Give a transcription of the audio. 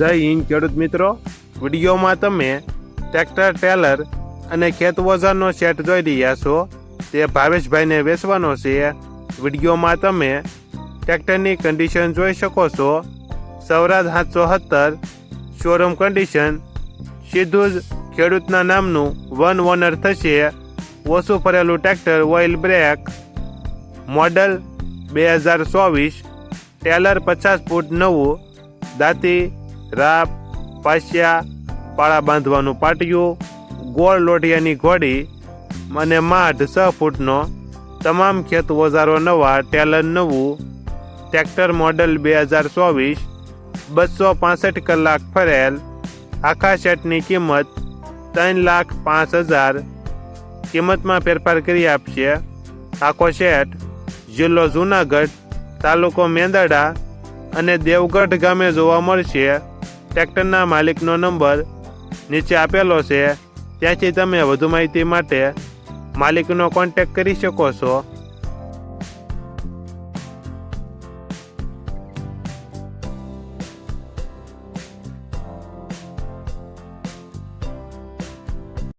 જય હિન્દ, ખેડૂત મિત્રો. વિડીયોમાં તમે ટ્રેક્ટર, ટેલર અને ખેત વજનનો સેટ જોઈ રહ્યા છો. તે ભાવેશભાઈને વેચવાનો છે. વિડીયોમાં તમે ટ્રેક્ટરની કન્ડિશન જોઈ શકો છો. સૌરાજ સાતસો સત્તર શોરૂમ કન્ડિશન સીધું જ ખેડૂતના નામનું વન ઓનર થશે. ઓછું ફરેલું ટ્રેક્ટર ઓઇલ બ્રેક મોડલ બે હજાર ચોવીસ, ટેલર પચાસ ફૂટ નવું, દાંતી રાપ, પાસિયા, પાળા બાંધવાનું પાટિયું, ગોળ લોઢિયાની ઘોડી અને માઢ છ ફૂટનો તમામ ખેત ઓજારો નવા, ટેલર નવું, ટ્રેક્ટર મોડલ બે હજાર ચોવીસ, બસો પાસઠ કલાક ફરેલ, આખા સેટની કિંમત ત્રણ લાખ પાંચ હજાર. કિંમતમાં ફેરફાર કરી આપશે આખો સેટ જિલ્લો જુનાગઢ તાલુકો મેંદરડા અને દેવગઢ ગામે જોવા મળશે. ટ્રેક્ટરના માલિકનો નંબર નીચે આપેલો છે. ત્યાંથી તમે વધુ માહિતી માટે માલિકનો કોન્ટેક્ટ કરી શકો છો.